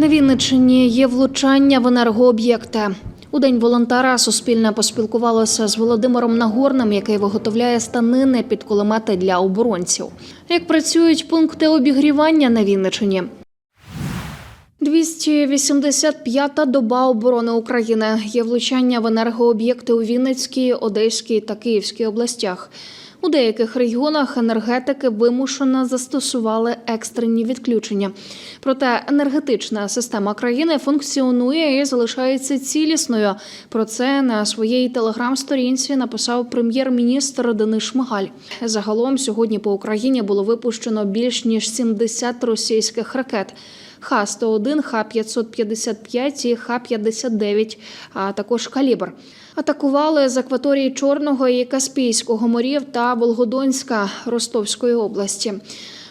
На Вінниччині є влучання в енергооб'єкти. У день волонтера Суспільне поспілкувалося з Володимиром Нагорним, який виготовляє станини під кулемети для оборонців. Як працюють пункти обігрівання на Вінниччині? 285-та доба оборони України. Є влучання в енергооб'єкти у Вінницькій, Одеській та Київській областях. У деяких регіонах енергетики вимушено застосували екстрені відключення. Проте енергетична система країни функціонує і залишається цілісною. Про це на своїй телеграм-сторінці написав прем'єр-міністр Денис Шмигаль. Загалом сьогодні по Україні було випущено більш ніж 70 російських ракет. Х-101, Х-555 і Х-59, а також «Калібр». Атакували з акваторії Чорного і Каспійського морів та Волгодонська Ростовської області.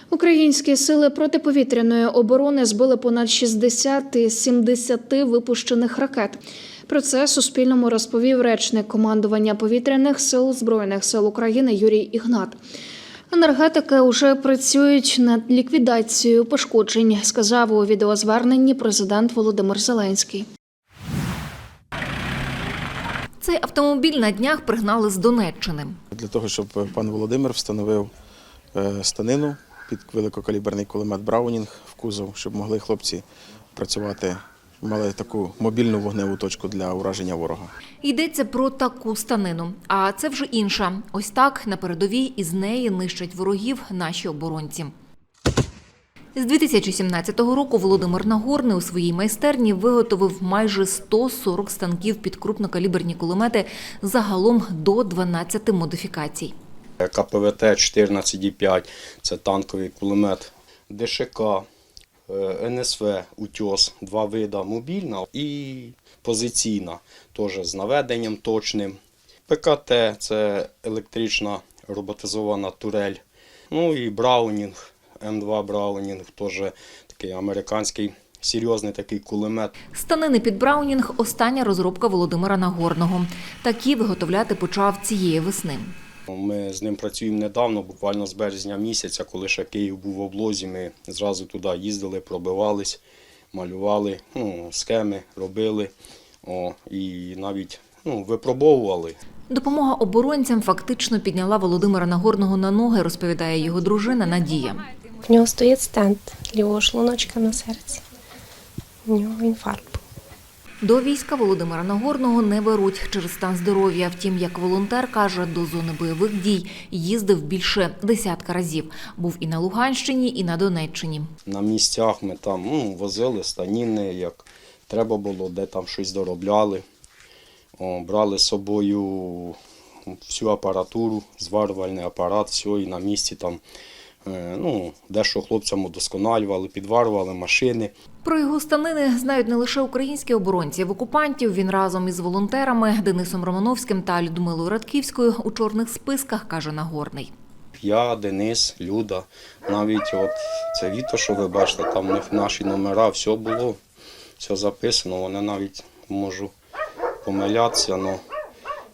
Українські сили протиповітряної оборони збили понад 60 із 70 випущених ракет. Про це Суспільному розповів речник командування повітряних сил Збройних сил України Юрій Ігнат. Енергетики вже працюють над ліквідацією пошкоджень, сказав у відеозверненні президент Володимир Зеленський. Цей автомобіль на днях пригнали з Донеччини. Для того, щоб пан Володимир встановив е, станину під великокаліберний кулемет Браунінг в кузов, щоб могли хлопці працювати, мали таку мобільну вогневу точку для ураження ворога. Йдеться про таку станину. А це вже інша. Ось так на передовій із неї нищать ворогів наші оборонці. З 2017 року Володимир Нагорний у своїй майстерні виготовив майже 140 станків під крупнокаліберні кулемети загалом до 12 модифікацій. КПВТ 14,5 це танковий кулемет, ДШК, е, НСВ, Утьос, два вида мобільна і позиційна, теж з наведенням точним. ПКТ це електрична роботизована турель. Ну і Браунінг, М2 Браунінг, теж такий американський серйозний такий кулемет. Станини під Браунінг – остання розробка Володимира Нагорного. Такі виготовляти почав цієї весни. Ми з ним працюємо недавно, буквально з березня місяця, коли ще Київ був в облозі. Ми зразу туди їздили, пробивались, малювали, ну, схеми робили о, і навіть ну, випробовували. Допомога оборонцям фактично підняла Володимира Нагорного на ноги, розповідає його дружина Надія. В нього стоїть стенд лівого шлуночка на серці. У нього інфаркт був. До війська Володимира Нагорного не беруть через стан здоров'я. Втім, як волонтер каже, до зони бойових дій їздив більше десятка разів. Був і на Луганщині, і на Донеччині. На місцях ми там ну, возили станіни, як треба було, де там щось доробляли. О, брали з собою всю апаратуру, зварювальний апарат, все, і на місці там ну, дещо хлопцям удосконалювали, підварювали машини. Про його станини знають не лише українські оборонці в окупантів. Він разом із волонтерами Денисом Романовським та Людмилою Радківською у чорних списках каже Нагорний. Я, Денис, Люда, навіть от це віто, що ви бачите, там у них наші номера, все було, все записано. Вони навіть можу помилятися, але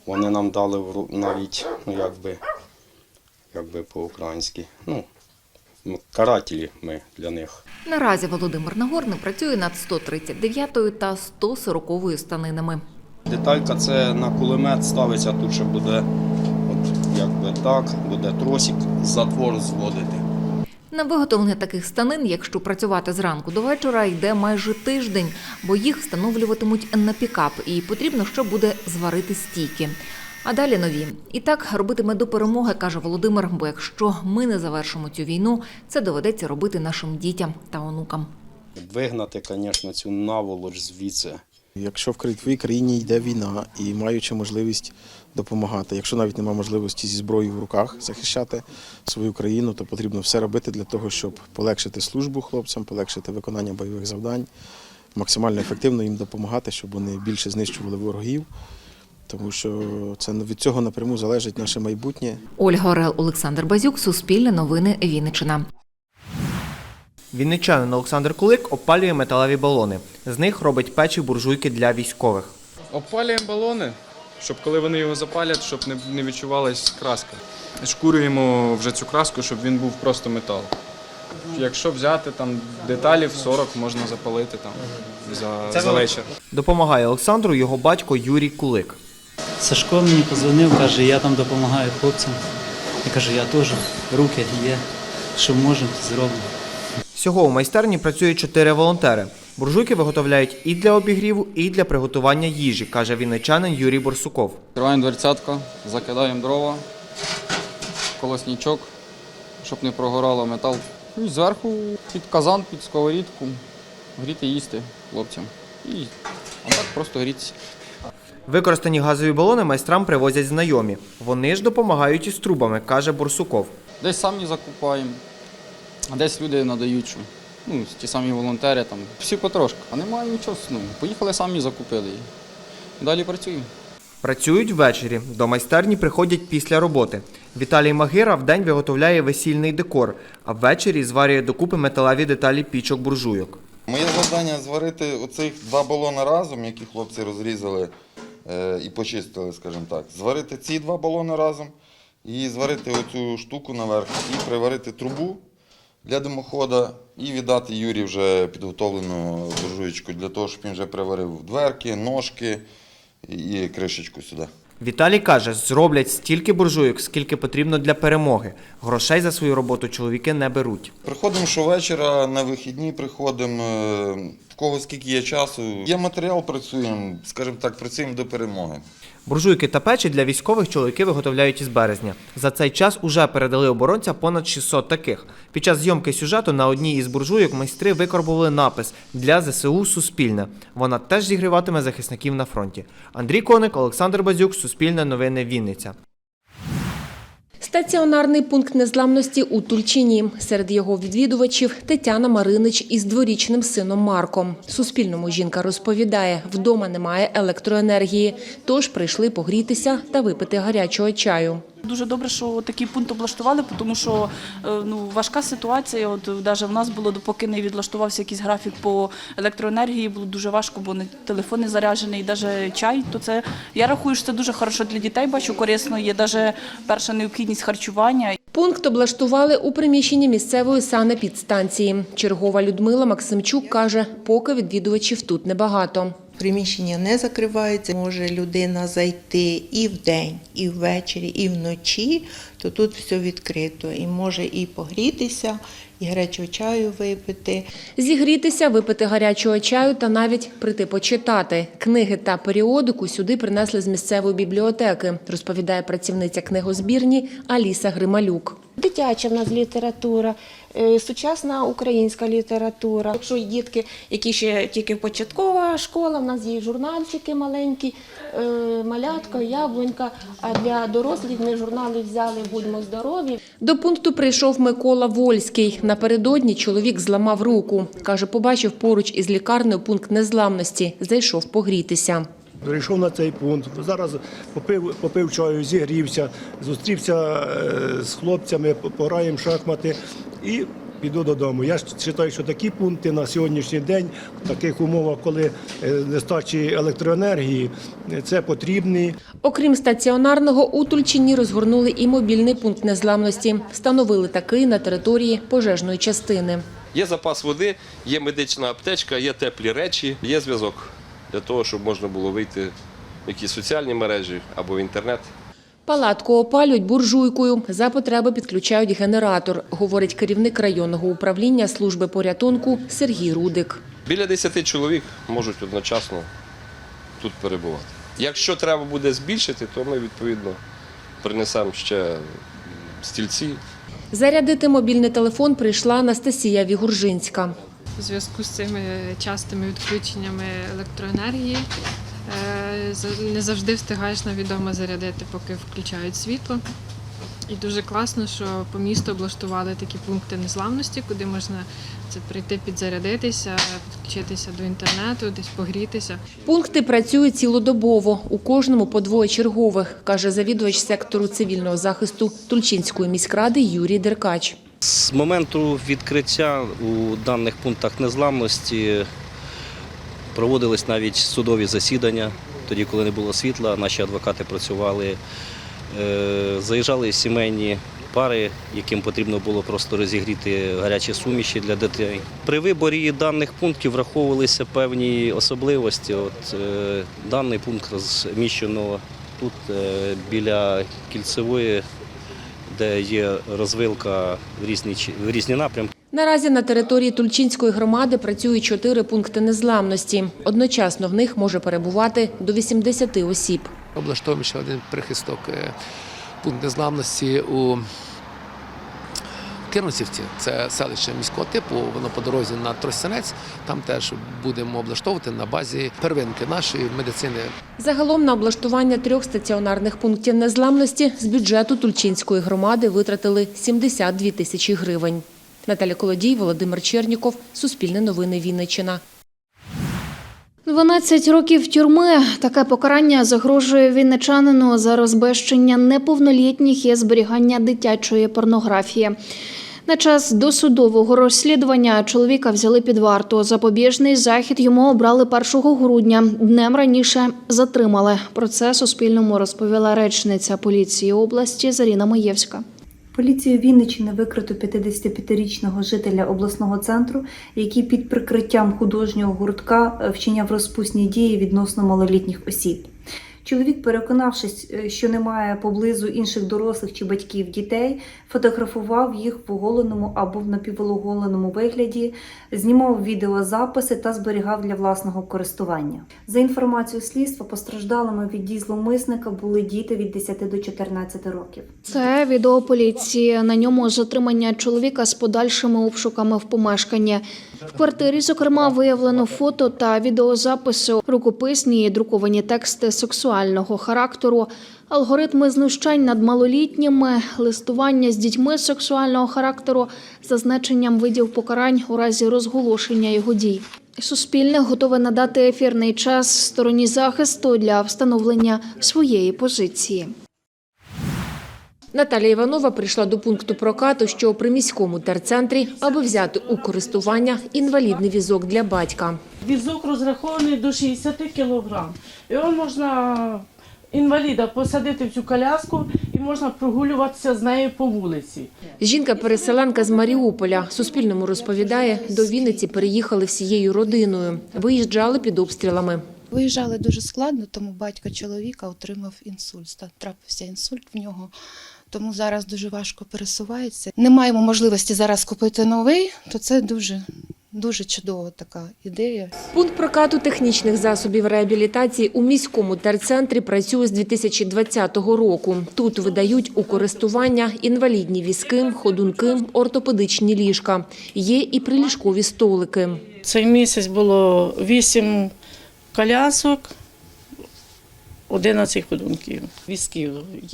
вони нам дали в навіть, ну якби, якби по-українськи, ну, карателі ми для них. Наразі Володимир Нагорний працює над 139-ю та 140-ю станинами. Деталька це на кулемет ставиться, тут ще буде, от якби так, буде тросик, затвор зводити. На виготовлення таких станин, якщо працювати зранку до вечора, йде майже тиждень, бо їх встановлюватимуть на пікап, і потрібно ще буде зварити стійки. А далі нові. І так робитиме до перемоги, каже Володимир. Бо якщо ми не завершимо цю війну, це доведеться робити нашим дітям та онукам. Вигнати, звісно, цю наволоч звідси. Якщо в кра- країні йде війна і маючи можливість допомагати, якщо навіть немає можливості зі зброєю в руках захищати свою країну, то потрібно все робити для того, щоб полегшити службу хлопцям, полегшити виконання бойових завдань, максимально ефективно їм допомагати, щоб вони більше знищували ворогів. Тому що це від цього напряму залежить наше майбутнє. Ольга Орел, Олександр Базюк, Суспільне новини, Вінниччина. Вінничанин Олександр Кулик опалює металеві балони. З них робить печі буржуйки для військових. Опалюємо балони, щоб коли вони його запалять, щоб не, не відчувалась краска. Шкурюємо вже цю краску, щоб він був просто метал. Якщо взяти там деталів 40 можна запалити там за, за вечір. Допомагає Олександру його батько Юрій Кулик. Сашко мені подзвонив, каже, я там допомагаю хлопцям. Я кажу, я теж, руки є, що можемо, зробимо. Всього у майстерні працюють чотири волонтери. Буржуйки виготовляють і для обігріву, і для приготування їжі, каже вінничанин Юрій Борсуков. Відкриваємо дверцятку, закидаємо дрова, колоснічок, щоб не прогорало метал. І зверху під казан, під сковорідку гріти їсти хлопцям. І а так просто грітися. Використані газові балони майстрам привозять знайомі. Вони ж допомагають із трубами, каже Борсуков. Десь самі закупаємо, а десь люди надають, що ну, ті самі волонтери, там, всі потрошки. А немає нічого, ну, поїхали самі закупили. І далі працюємо. Працюють ввечері. До майстерні приходять після роботи. Віталій Магира вдень виготовляє весільний декор, а ввечері зварює докупи металеві деталі пічок буржуйок. Моє завдання зварити оцих два балони разом, які хлопці розрізали і почистили, скажімо так. Зварити ці два балони разом і зварити оцю штуку наверх, і приварити трубу для димохода і віддати Юрі вже підготовлену буржуєчку для того, щоб він вже приварив дверки, ножки і кришечку сюди. Віталій каже, зроблять стільки буржуйок, скільки потрібно для перемоги. Грошей за свою роботу чоловіки не беруть. Приходимо щовечора, на вихідні приходимо, е, кого скільки є часу. Є матеріал, працюємо, скажімо так, працюємо до перемоги. Буржуйки та печі для військових чоловіки виготовляють із березня. За цей час уже передали оборонцям понад 600 таких. Під час зйомки сюжету на одній із буржуйок майстри викорбували напис для ЗСУ Суспільне. Вона теж зігріватиме захисників на фронті. Андрій Коник, Олександр Базюк, Суспільне новини Вінниця. Стаціонарний пункт незламності у Тульчині. Серед його відвідувачів Тетяна Маринич із дворічним сином Марком. Суспільному жінка розповідає, вдома немає електроенергії, тож прийшли погрітися та випити гарячого чаю. Дуже добре, що такий пункт облаштували, тому що е, ну, важка ситуація. От навіть в нас було, допоки не відлаштувався якийсь графік по електроенергії, було дуже важко, бо не телефон не заряджений, навіть чай. То це я рахую, що це дуже хорошо для дітей. Бачу, корисно є навіть перша необхідність харчування. Пункт облаштували у приміщенні місцевої санепідстанції. Чергова Людмила Максимчук каже, поки відвідувачів тут небагато. Приміщення не закривається, може людина зайти і вдень, і ввечері, і вночі, то тут все відкрито. І може і погрітися, і гарячого чаю випити. Зігрітися, випити гарячого чаю та навіть прийти почитати. Книги та періодику сюди принесли з місцевої бібліотеки, розповідає працівниця книгозбірні Аліса Грималюк. Дитяча в нас література, е, сучасна українська література. Якщо дітки, які ще тільки початкова школа, в нас є журнальчики маленькі, е, малятка, яблунька. А для дорослих ми журнали взяли Будьмо здорові. До пункту прийшов Микола Вольський. Напередодні чоловік зламав руку. Каже, побачив поруч із лікарнею пункт незламності. Зайшов погрітися. Прийшов на цей пункт. Зараз попив, попив чаю, зігрівся, зустрівся е, з хлопцями, пограємо шахмати і піду додому. Я вважаю, що такі пункти на сьогоднішній день, в таких умовах, коли е, нестачі електроенергії, е, це потрібні. Окрім стаціонарного, у Тульчині розгорнули і мобільний пункт незламності. Встановили такий на території пожежної частини. Є запас води, є медична аптечка, є теплі речі, є зв'язок для того, щоб можна було вийти в якісь соціальні мережі або в інтернет. Палатку опалюють буржуйкою. За потреби підключають генератор, говорить керівник районного управління служби порятунку Сергій Рудик. Біля 10 чоловік можуть одночасно тут перебувати. Якщо треба буде збільшити, то ми відповідно принесемо ще стільці. Зарядити мобільний телефон прийшла Анастасія Вігуржинська. У зв'язку з цими частими відключеннями електроенергії е, не завжди встигаєш навіть вдома зарядити, поки включають світло. І дуже класно, що по місту облаштували такі пункти незламності, куди можна це прийти підзарядитися, підключитися до інтернету, десь погрітися. Пункти працюють цілодобово. У кожному по двоє чергових, каже завідувач сектору цивільного захисту Тульчинської міськради Юрій Деркач. З моменту відкриття у даних пунктах незламності проводились навіть судові засідання. Тоді, коли не було світла, наші адвокати працювали. Е, Заїжджали сімейні пари, яким потрібно було просто розігріти гарячі суміші для дітей. При виборі даних пунктів враховувалися певні особливості. От е, даний пункт розміщено тут е, біля кільцевої, де є розвилка в різні в різні напрямки. Наразі на території Тульчинської громади працюють чотири пункти незламності. Одночасно в них може перебувати до 80 осіб. Облаштовуємо ще один прихисток, е, пункт незламності у Кирносівці. Це селище міського типу, воно по дорозі на Тростянець. Там теж будемо облаштовувати на базі первинки нашої медицини. Загалом на облаштування трьох стаціонарних пунктів незламності з бюджету Тульчинської громади витратили 72 тисячі гривень. Наталя Колодій, Володимир Черніков, Суспільне новини Вінниччина. 12 років тюрми. Таке покарання загрожує вінничанину за розбещення неповнолітніх і зберігання дитячої порнографії. На час досудового розслідування чоловіка взяли під варту. Запобіжний захід йому обрали 1 грудня. Днем раніше затримали. Про це Суспільному розповіла речниця поліції області Заріна Маєвська. Поліцією Вінниччини викрито 55-річного жителя обласного центру, який під прикриттям художнього гуртка е, вчиняв розпусні дії відносно малолітніх осіб. Чоловік, переконавшись, е, що немає поблизу інших дорослих чи батьків дітей, фотографував їх в оголеному або в напівоголеному вигляді, знімав відеозаписи та зберігав для власного користування. За інформацією слідства, постраждалими від дій зловмисника були діти від 10 до 14 років. Це відео поліції. На ньому затримання чоловіка з подальшими обшуками в помешканні. В квартирі, зокрема, виявлено фото та відеозаписи, рукописні і друковані тексти сексуального характеру, алгоритми знущань над малолітніми, листування з дітьми сексуального характеру зазначенням видів покарань у разі розголошення його дій. Суспільне готове надати ефірний час стороні захисту для встановлення своєї позиції. Наталія Іванова прийшла до пункту прокату, що при міському терцентрі, аби взяти у користування інвалідний візок для батька. Візок розрахований до 60 кг. Його можна інваліда посадити в цю коляску і можна прогулюватися з нею по вулиці. Жінка-переселенка з Маріуполя Суспільному розповідає, до Вінниці переїхали всією родиною. Виїжджали під обстрілами. Виїжджали дуже складно, тому батько чоловіка отримав інсульт. Трапився інсульт в нього. Тому зараз дуже важко пересувається. Не маємо можливості зараз купити новий, то це дуже, дуже чудова така ідея. Пункт прокату технічних засобів реабілітації у міському терцентрі працює з 2020 року. Тут видають у користування інвалідні візки, ходунки, ортопедичні ліжка. Є і приліжкові столики. Цей місяць було 8 колясок, 11 ходунків, візків.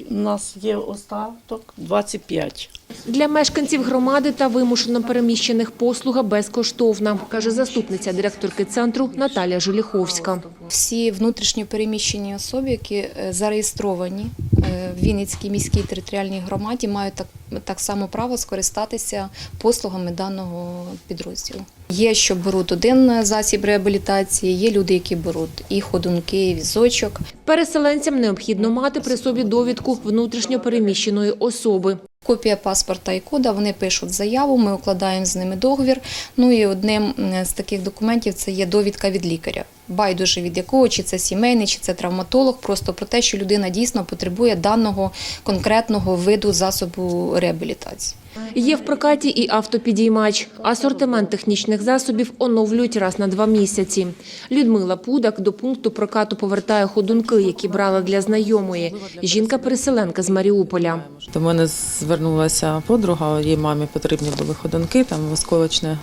У нас є остаток 25. Для мешканців громади та вимушено переміщених послуга безкоштовна, каже заступниця директорки центру Наталя Жуліховська. Всі внутрішньо переміщені особи, які е, зареєстровані е, в Вінницькій міській територіальній громаді, мають так, так само право скористатися послугами даного підрозділу. Є, що беруть один засіб реабілітації, є люди, які беруть і ходунки, і візочок. Переселенцям необхідно мати при собі довідку внутрішньо переміщеної особи. Копія паспорта і кода, вони пишуть заяву, ми укладаємо з ними договір. Ну і одним з таких документів це є довідка від лікаря. Байдуже від якого, чи це сімейний, чи це травматолог, просто про те, що людина дійсно потребує даного конкретного виду засобу реабілітації. Є в прокаті і автопідіймач. Асортимент технічних засобів оновлюють раз на два місяці. Людмила Пудак до пункту прокату повертає ходунки, які брала для знайомої. Жінка-переселенка з Маріуполя. До мене звернулася подруга, їй мамі потрібні були ходунки, там осколочне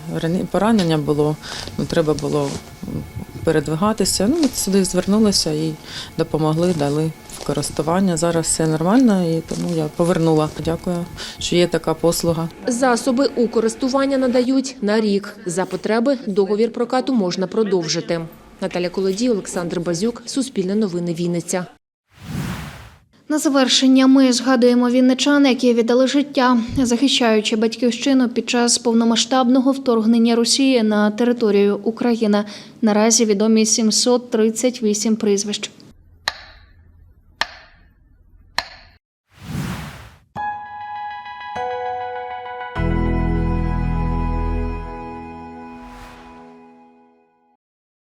поранення було, ну, треба було передвигатися. Ну, сюди звернулася і допомогли, дали в користування. Зараз все нормально, і тому я повернула. Дякую, що є така послуга. Засоби у користування надають на рік. За потреби договір прокату можна продовжити. Наталя Колодій, Олександр Базюк, Суспільне новини Вінниця. На завершення ми згадуємо вінничан, які віддали життя, захищаючи батьківщину під час повномасштабного вторгнення Росії на територію України. Наразі відомі 738 прізвищ.